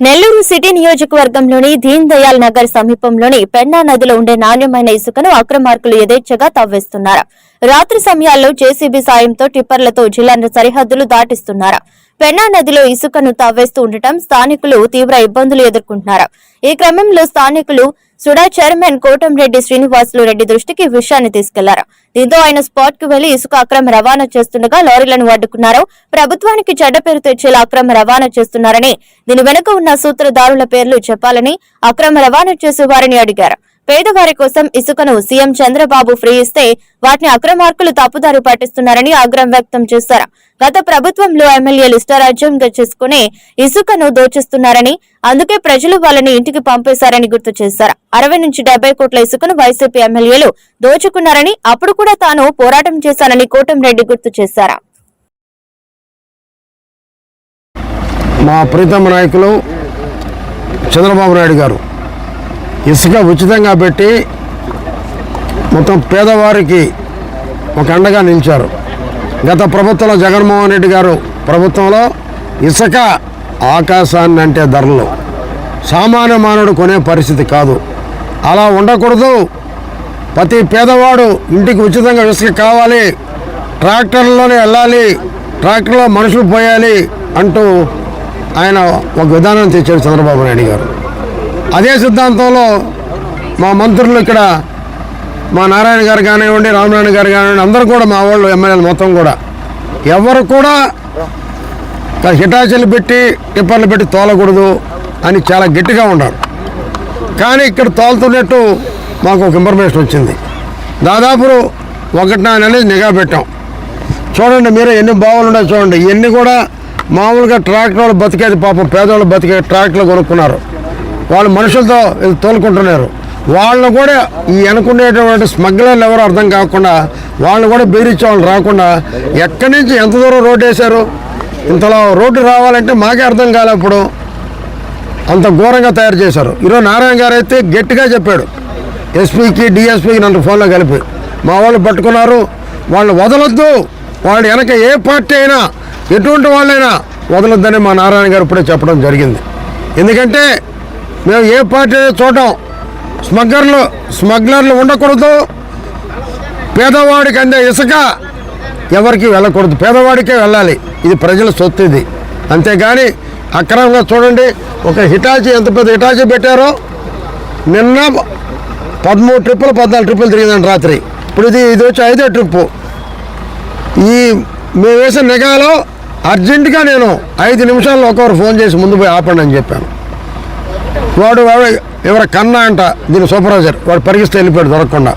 Nellore city నియోజకవర్గంలోని దీన్ దయాల్ నగర్ సమీపంలోని పెన్నా నదిలో ఉండే నాణ్యమైన ఇసుకను అక్రమార్కులు యథేచ్ఛగా తవ్వేస్తున్నారు? రాత్రి సమయాల్లో జేసీబీ సాయంతో టిప్పర్లతో జిల్లా సరిహద్దులు దాటిస్తున్నారు? పెన్నా నదిలో ఇసుకను తవ్వేస్తూ ఉండటం స్థానికులు తీవ్ర ఇబ్బందులు ఎదుర్కొంటున్నారు. ఈ క్రమంలో స్థానికులు సుడా చైర్మన్ కోటంరెడ్డి శ్రీనివాసులు రెడ్డి దృష్టికి విషయాన్ని తీసుకెళ్ళారు. దీంతో ఆయన స్పాట్కు వెళ్ళి ఇసుక అక్రమ రవాణా చేస్తుండగా లారీలను అడ్డుకున్నారు. ప్రభుత్వానికి చెడ్డ పేరు తెచ్చేలా అక్రమ రవాణా చేస్తున్నారని దీని వెనుక ఉన్న సూత్రధారుల పేర్లు చెప్పాలని అక్రమ రవాణా చేసే వారిని అడిగారు. పేదవారి కోసం ఇసుకను సీఎం చంద్రబాబు ఫ్రీ ఇస్తే వాటిని అక్రమార్కులు తప్పుదారి పట్టిస్తున్నారని ఆగ్రహం వ్యక్తం చేశారు. గత ప్రభుత్వంలో ఎమ్మెల్యేలు ఇష్టారాజ్యం చేసుకుని ఇసుకను దోచిస్తున్నారని అందుకే ప్రజలు వాళ్ళని ఇంటికి పంపేశారని గుర్తు చేశారు. అరవై నుంచి డెబ్బై కోట్ల ఇసుకను వైసీపీ ఎమ్మెల్యేలు దోచుకున్నారని అప్పుడు కూడా తాను పోరాటం చేశానని కోటంరెడ్డి గుర్తు చేశారు. మా ప్రీతమ నాయకులు చంద్రబాబు నాయుడు గారు ఇసుక ఉచితంగా పెట్టి మొత్తం పేదవారికి ఒక అండగా నిలిచారు. గత ప్రభుత్వంలో జగన్మోహన్ రెడ్డి గారు ప్రభుత్వంలో ఇసుక ఆకాశాన్ని అంటే ధరలు. సామాన్య మానవుడు కొనే పరిస్థితి కాదు. అలా ఉండకూడదు. ప్రతి పేదవాడు ఇంటికి ఉచితంగా ఇసుక కావాలి. ట్రాక్టర్లోనే వెళ్ళాలి. ట్రాక్టర్లో మనుషులు పోయాలి అంటూ ఆయన ఒక విధానం తెచ్చాడు చంద్రబాబు నాయుడు గారు. అదే సిద్ధాంతంలో మా మంత్రులు ఇక్కడ మా నారాయణ గారు కానివ్వండి రామనారాయణ గారు కానివ్వండి అందరూ కూడా మా వాళ్ళు ఎమ్మెల్యేలు మొత్తం కూడా. ఎవరు కూడా హిటాచీలు పెట్టి టిప్పర్లు పెట్టి తోలకూడదు అని చాలా గట్టిగా ఉన్నారు. కానీ ఇక్కడ తోలుతున్నట్టు మాకు ఒక ఇన్ఫర్మేషన్ వచ్చింది. దాదాపు ఒకటిన్నర అనేది నిఘా పెట్టాం. చూడండి మీరు ఎన్ని బావులు ఉన్నాయో చూడండి. ఇవన్నీ కూడా మామూలుగా ట్రాక్టర్ వాళ్ళు బతికేది పాపం పేదవాళ్ళు బతికే ట్రాక్టర్లు కొనుక్కున్నారు. వాళ్ళు మనుషులతో తోలుకుంటున్నారు. వాళ్ళను కూడా ఈ అనుకునేటువంటి స్మగ్లర్లు ఎవరు అర్థం కాకుండా వాళ్ళని కూడా బెదిరించే వాళ్ళు రాకుండా ఎక్కడి నుంచి ఎంత దూరం రోడ్డు వేశారు? ఇంతలో రోడ్డు రావాలంటే మాకే అర్థం కాలే ఇప్పుడు. అంత ఘోరంగా తయారు చేశారు. ఈరోజు నారాయణ గారు అయితే గట్టిగా చెప్పాడు. ఎస్పీకి డిఎస్పీకి నన్ను ఫోన్లో కలిపి. మా వాళ్ళు పట్టుకున్నారు. వాళ్ళు వదలొద్దు. వాళ్ళు వెనక ఏ పార్టీ అయినా ఎటువంటి వాళ్ళైనా వదలొద్దని మా నారాయణ గారు ఇప్పుడే చెప్పడం జరిగింది. ఎందుకంటే మేము ఏ పార్టీ చూడటం స్మగ్లర్లు స్మగ్లర్లు ఉండకూడదు. పేదవాడికి అందే ఇసుక ఎవరికి వెళ్ళకూడదు. పేదవాడికే వెళ్ళాలి. ఇది ప్రజల సొత్తు ఇది. అంతేగాని అక్రమంగా చూడండి. ఒక హిటాచీ ఎంత పెద్ద హిటాచీ పెట్టారో? నిన్న పదమూడు ట్రిప్పులు పద్నాలుగు ట్రిప్పులు తిరిగిందండి రాత్రి. ఇప్పుడు ఇది ఇది వచ్చి ఐదో ట్రిప్పు. ఈ మేము వేసిన నిఘాలో అర్జెంటుగా నేను ఐదు నిమిషాల్లో ఒకరు ఫోన్ చేసి ముందు పోయి ఆపండి అని చెప్పాను. వాడు వాడు ఎవరు కన్నా అంట దీని సూపర్వైజర్. వాడు పరిగిస్తే వెళ్ళిపోయాడు దొరకకుండా.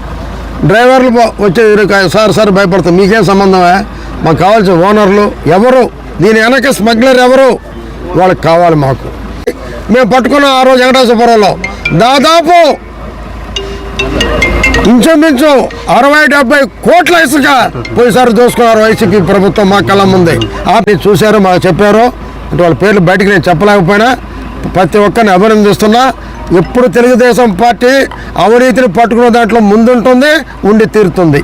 డ్రైవర్లు పో- వచ్చే సార్ సార్ భయపడతాం మీకేం సంబంధమే? మాకు కావాల్సిన ఓనర్లు ఎవరు? దీని వెనక స్మగ్లర్ ఎవరు? వాళ్ళకి కావాలి మాకు. మేము పట్టుకున్న ఆ రోజు వెంకటేశ్వరపురంలో. దాదాపు ఇంచుమించు అరవై డెబ్బై కోట్ల ఇసుక పోయిసారి దోసుకున్నారు వైసీపీ ప్రభుత్వం మా కళ్ళ ముందే. ఆపి చూశారు మాకు చెప్పారు. అంటే వాళ్ళ పేర్లు బయటకు నేను చెప్పలేకపోయినా. ప్రతి ఒక్కరిని అభినందిస్తున్నా ఎప్పుడు తెలుగుదేశం పార్టీ అవినీతిని పట్టుకున్న దాంట్లో ముందుంటుంది ఉండి తీరుతుంది.